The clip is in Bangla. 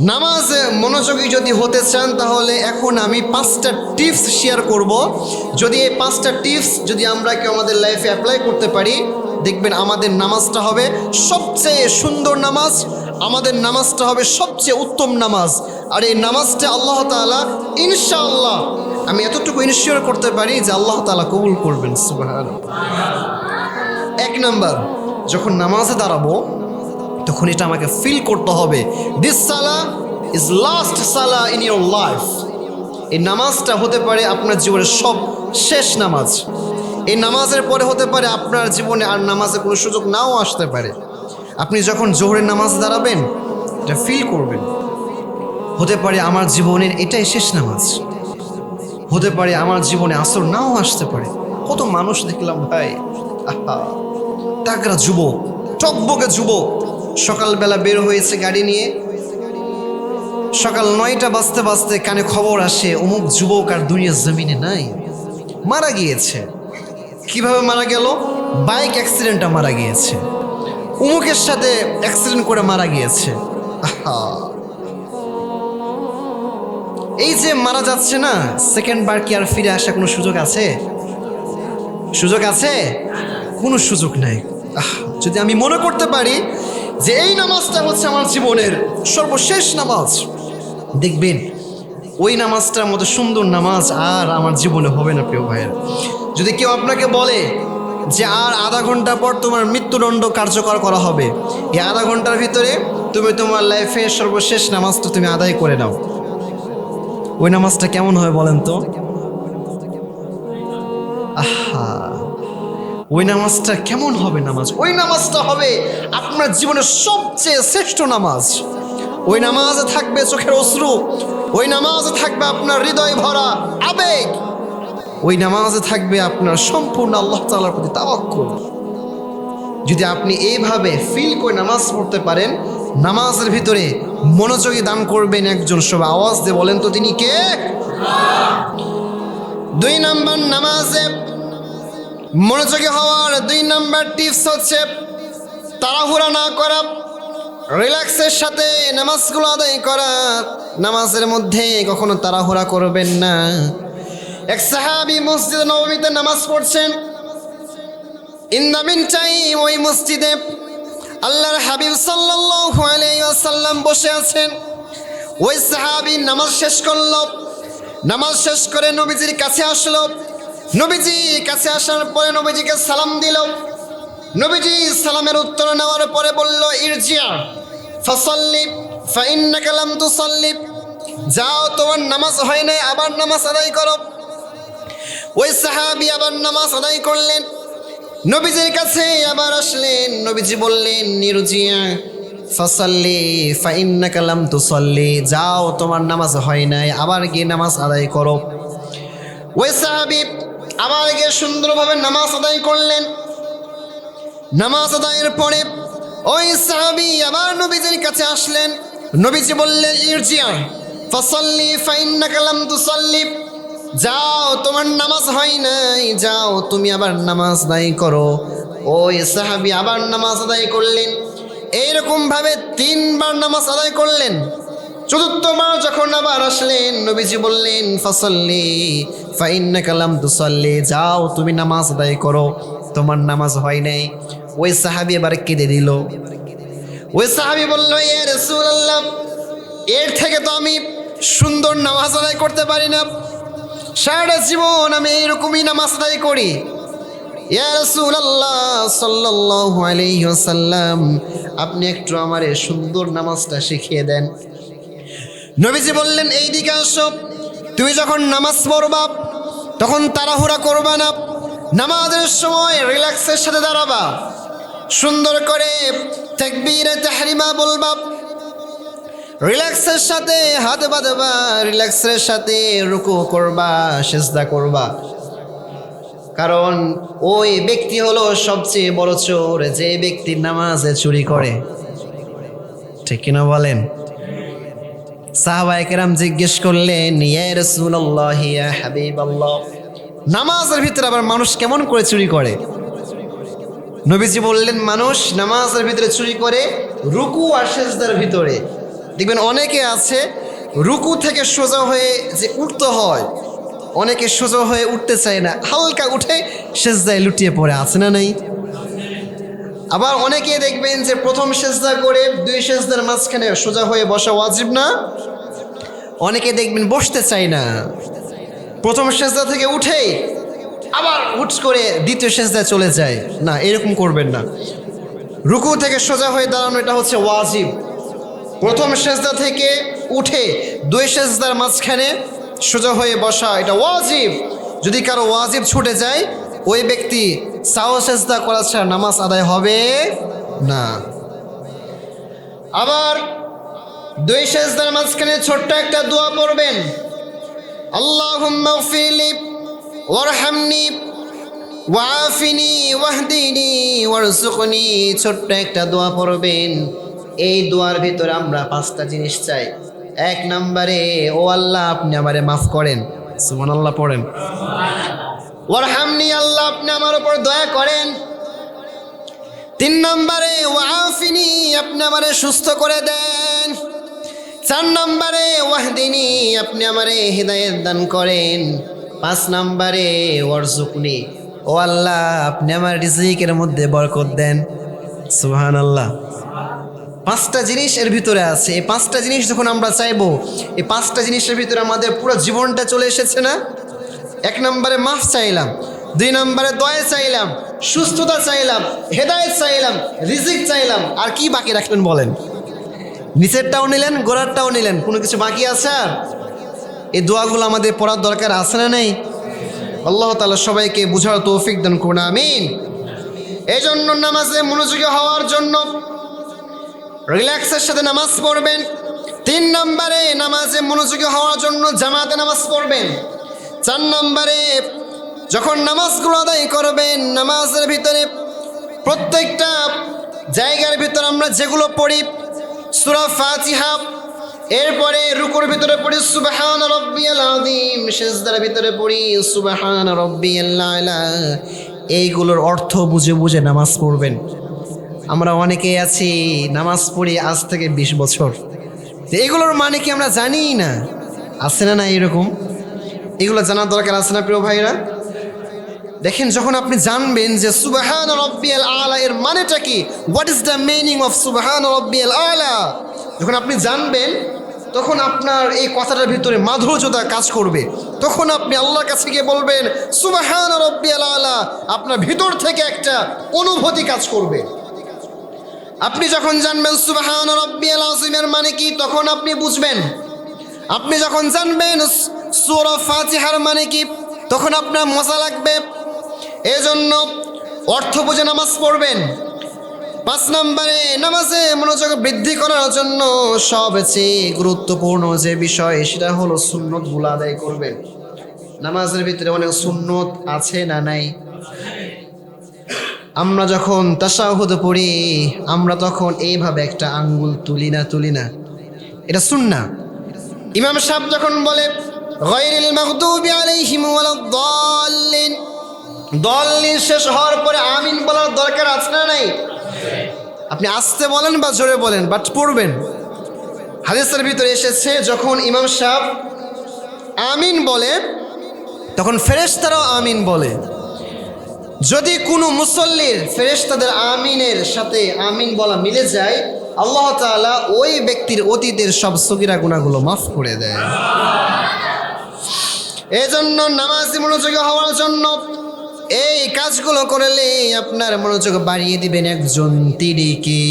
নামাজে মনোযোগী যদি হতে চান, তাহলে এখন আমি পাঁচটা টিপস শেয়ার করব। যদি এই পাঁচটা টিপস যদি আমরা কেউ আমাদের লাইফে অ্যাপ্লাই করতে পারি, দেখবেন আমাদের নামাজটা হবে সবচেয়ে সুন্দর নামাজ, আমাদের নামাজটা হবে সবচেয়ে উত্তম নামাজ। আর এই নামাজটা আল্লাহ তাআলা, ইনশাআল্লাহ, আমি এতটুকু ইনশিওর করতে পারি যে আল্লাহ তাআলা কবুল করবেন সুবহান এক নাম্বার, যখন নামাজে দাঁড়াবো তখন এটা আমাকে ফিল করতে হবে। দিস সালা ইজ লাস্ট সালা ইন ইউর লাইফ এই নামাজটা হতে পারে আপনার জীবনের সব শেষ নামাজ। এই নামাজের পরে হতে পারে আপনার জীবনে আর নামাজের কোনো সুযোগ নাও আসতে পারে। আপনি যখন জোহরের নামাজ দাঁড়াবেন, এটা ফিল করবেন। হতে পারে আমার জীবনের এটাই শেষ নামাজ। হতে পারে আমার জীবনে আসর নাও আসতে পারে। কত মানুষ দেখলাম ভাই। আহা। তাগরা যুবক, টকবকে যুবক। সকালবেলা বের হয়েছে গাড়ি নিয়ে। সকাল নয়টা বাজতে বাজতে কানে খবর আসে, অমুক যুবক আর দুনিয়ার জমিনে নাই। মারা গিয়েছে। কীভাবে মারা গেল? বাইক অ্যাক্সিডেন্টটা মারা গিয়েছে। অমুকের সাথে অ্যাক্সিডেন্ট করে মারা গিয়েছে। এই যে মারা যাচ্ছে না সেকেন্ড বার কি আর ফিরে আসা কোনো সুযোগ আছে? সুযোগ আছে? কোনো সুযোগ নাই। যদি আমি মনে করতে পারি যে এই নামাজটা হচ্ছে আমার জীবনের সর্বশেষ নামাজ। দেখবেন, ওই নামাজটার মতো সুন্দর নামাজ আর আমার জীবনে হবে না, প্রিয় ভাইয়ের। যদি কেউ আপনাকে বলে যে আর আধা ঘণ্টা পর তোমার মৃত্যুদণ্ড কার্যকর করা হবে, এই আধা ঘণ্টার ভিতরে তুমি তোমার লাইফে সর্বশেষ নামাজটা তুমি আদায় করে নাও। ওই নামাজটা কেমন হয় বলেন তো? আহা। ওই নামাজটা কেমন হবে নামাজ? ওই নামাজটা হবে আপনার জীবনের সবচেয়ে শ্রেষ্ঠ নামাজ। ওই নামাজে থাকবে চোখের অশ্রু, ওই নামাজে থাকবে আপনার হৃদয় ভরা আবেগ, ওই নামাজে থাকবে আপনার সম্পূর্ণ আল্লাহ তাআলার প্রতি তাওয়াক্কুল। যদি আপনি এইভাবে ফিল করে নামাজ পড়তে পারেন, নামাজের ভিতরে মনোযোগী দান করবেন একজন সবাই আওয়াজ দিয়ে বলেন তো তিনি কে? দুই নাম্বার নামাজে মনোযোগী হওয়ার দুই নাম্বার টিপস হচ্ছে তাড়াহুড়া না করা রিল্যাক্সের সাথে নামাজগুলো আদায় করা। নামাজের মধ্যে কখনো তাড়াহুড়া করবেন না। এক সাহাবি মসজিদ নবমীতে নামাজ পড়ছেন। ইন্দামিন চাই ওই মসজিদে আল্লাহর হাবিব সাল্লাল্লাহু আলাইহি ওয়াসাল্লাম বসে আছেন। ওই সাহাবী নামাজ শেষ করল। নামাজ শেষ করে নবীজির কাছে আসলো। নবীজি কাছে আসার পরে নবীজিকে সালাম দিল। নবীজি সালামের উত্তর নেওয়ার পরে বলল, ইরজিয়া, ফসল্লি, ফাইন্নাকা লাম তুসাল্লি। যাও, তোমার নামাজ হয় নাই, আবার নামাজ আদায় করো। ওই সাহাবী আবার নামাজ আদায় করলেন। নবীজির কাছে আবার আসলেন। নবীজি বললেন নিরুজিয়া ফসল্লি ফাইন্না কালাম তুসল্লি। যাও, তোমার নামাজ হয় নাই, আবার গিয়ে নামাজ আদায় করো। ওই সাহাবি আবার গিয়ে সুন্দরভাবে নামাজ আদায় করলেন। নামাজ আদায়ের পরে ওই সাহাবি আবার নবীজির কাছে আসলেন। নবীজি বললেন, ইরজিয়া, ফসল্লি ফাইন্না কালাম তুসল্লি। যাও, তোমার নামাজ হয় নাই। যাও, তুমি আবার নামাজ আদায় করো। ওই সাহাবি আবার নামাজ আদায় করলেন। এইরকম ভাবে তিনবার নামাজ আদায় করলেন। চতুর্থবার যখন আবার আসলেন, নবীজি বললেন, ফসল্লি ফাইন্না কালাম তুসল্লি, যাও তুমি নামাজ আদায় করো। তোমার নামাজ হয় নাই। ওই সাহাবি এবার কেঁদে দিল। ওই সাহাবি বলল, এ রসুল আল্লাহ এর থেকে তো আমি সুন্দর নামাজ আদায় করতে পারি না। সারাটা জীবন আমি এইরকমই নামাজ আদায় করি। আপনি একটু আমারে সুন্দর নামাজটা শিখিয়ে দেন। নবীজি বললেন, এই দিকে আসো। তুমি যখন নামাজ পড়বা, তখন তাড়াহুড়া করবা না। নামাজের সময় রিল্যাক্সের সাথে দাঁড়াবা। সুন্দর করে তাকবীরে, তাহরিমা বলবা। রিল্যাক্সের সাথে হাত বাঁধবা, রিল্যাক্সের সাথে রুকু করবা, সেজদা করবা। কারণ ওই ব্যক্তি হলো সবচেয়ে বড় চোর, যে ব্যক্তি নামাজে চুরি করে। ঠিক কিনা বলেন? সাহাবাইকেরাম জিজ্ঞেস করলেন নামাজের ভিতরে আবার মানুষ কেমন করে চুরি করে? নবীজি বললেন, মানুষ নামাজের ভিতরে চুরি করে রুকু আর সেজদার ভিতরে। দেখবেন অনেকে আছে, রুকু থেকে সোজা হয়ে যে উঠতে হয়, অনেকে সোজা হয়ে উঠতে চায় না, হালকা উঠে সেজদায় লুটিয়ে পড়ে, আছে না নাই? আবার অনেকে দেখবেন যে প্রথম সেজদা করে দুই সেজদার মাঝখানে সোজা হয়ে বসা ওয়াজিব না। অনেকে দেখবেন বসতে চায় না। প্রথম সেজদা থেকে উঠে আবার হুট করে দ্বিতীয় সেজদায় চলে যায়। না, এরকম করবেন না। রুকু থেকে সোজা হয়ে দাঁড়ানো এটা হচ্ছে ওয়াজিব। প্রথম সেজদা থেকে উঠে দুই সেজদার মাঝখানে সোজা হয়ে বসা এটা ওয়াজিব। যদি কারও ওয়াজিব ছুটে যায়, ওই ব্যক্তি সাও সেজদা করা ছাড়া নামাজ আদায় হবে না। আবার দুই সেজদার মাঝখানে ছোট্ট একটা দোয়া পড়বেন। আল্লাহুম্মা গফিরলি ওয়ারহামনি ওয়াফিনি ওয়াহদিনি ওয়ারজুকনি ছোট্ট একটা দোয়া পড়বেন। এই দোয়ার ভিতরে আমরা পাঁচটা জিনিস চাই। এক নম্বরে, ও আল্লাহ, আপনি আমারে মাফ করেন। সুমান আল্লাহ পড়েন। ওয়ারহামনি আল্লাহ, আপনি আমার উপর দয়া করেন। তিন নম্বরে ওয়াফিনি আপনি আমারে সুস্থ করে দেন। চার নম্বরে, ওয়াহদিনী, আপনি আমারে হৃদায়ত দান করেন। পাঁচ নম্বরে ওয়ারজুকনি ও আল্লাহ, আপনি আমার রিজিকের মধ্যে বরকত দেন। সুহান আল্লাহ পাঁচটা জিনিস এর ভিতরে আছে। এই পাঁচটা জিনিস যখন আমরা চাইব, এই পাঁচটা জিনিসের ভিতরে আমাদের পুরো জীবনটা চলে এসেছে না? এক নম্বরে মাফ চাইলাম, দুই নম্বরে দয়া চাইলাম, সুস্থতা চাইলাম, হেদায়েত চাইলাম, রিজিক চাইলাম। আর কি বাকি রাখবেন বলেন? নিচেরটাও নিলেন, গোড়ারটাও নিলেন, কোনো কিছু বাকি আছে আর? এই দোয়াগুলো আমাদের পড়ার দরকার আছে না নেই? আল্লাহ তালা সবাইকে বুঝার তৌফিক দান করুন, আমিন। এই জন্য নামাজে মনোযোগী হওয়ার জন্য রিল্যাক্সের সাথে নামাজ পড়বেন। তিন নম্বরে নামাজে মনোযোগী হওয়ার জন্য জামাতে নামাজ পড়বেন। চার নম্বরে, যখন নামাজগুলো আদায় করবেন, নামাজের ভিতরে প্রত্যেকটা জায়গার ভিতরে আমরা যেগুলো পড়ি, সুরা ফাতিহা, এরপরে রুকুর ভিতরে পড়ি সুবাহান রব্বিয়াল আযীম, সেজদার ভিতরে পড়ি, সুবাহান রব্বিয়াল আলা। এইগুলোর অর্থ বুঝে বুঝে নামাজ পড়বেন। আমরা অনেকেই আছি, নামাজ পড়ি আজ থেকে বিশ বছর। এগুলোর মানে কি আমরা জানিই না? আছে না না এরকম? এগুলো জানার দরকার আছে না প্রিয় ভাইরা দেখেন, যখন আপনি জানবেন যে সুবাহান রব্বিয়াল আলা, এর মানেটা কি? What is the meaning of সুবাহান রব্বিয়াল আলা? যখন আপনি জানবেন, তখন আপনার এই কথাটার ভিতরে মাধুর্যতা কাজ করবে। তখন আপনি আল্লাহর কাছে গিয়ে বলবেন, সুবাহান রব্বিয়াল আলা, আপনার ভিতর থেকে একটা অনুভূতি কাজ করবে। আপনি যখন জানবেন সুবাহান রব্বিয়াল আজিমের মানে কি, তখন আপনি বুঝবেন। আপনি যখন জানবেন সুরা ফাতিহার মানে কি? তখন আপনার মজা লাগবে। এজন্য অর্থ বুঝে নামাজ পড়বেন। পাঁচ নম্বরে নামাজে মনোযোগ বৃদ্ধি করার জন্য সবচেয়ে গুরুত্বপূর্ণ যে বিষয়, সেটা হলো সুন্নতগুলো আদায় করবেন নামাজের ভিতরে অনেক সুন্নত আছে না নাই? আমরা যখন তাসাহুদ পড়ি, আমরা তখন এইভাবে একটা আঙ্গুল তুলি না তুলি না। এটা সুন্না। ইমাম সাহেব যখন বলে গয়রিল মাগদুবি আলাইহিম ওয়ালাদ-দাল্লিন দলিন শেষ হওয়ার পরে আমিন বলার দরকার আছে না নাই? আপনি আসতে বলেন বা জোরে বলেন বাট পড়বেন। হাদিসের ভিতরে এসেছে, যখন ইমাম সাহেব আমিন বলে, তখন ফেরেশতারাও আমিন বলে। যদি কোনো মুসল্লির ফেরেশতাদের আমিনের সাথে আমিন বলা মিলে যায়, আল্লাহ তাআলা ওই ব্যক্তির অতীতের সব সগিরা গুণাগুলো মাফ করে দেয়। এজন্য নামাজি মনোযোগী হওয়ার জন্য এই কাজগুলো করলে আপনার মনোযোগ বাড়িয়ে দিবেন একজন তিরিকে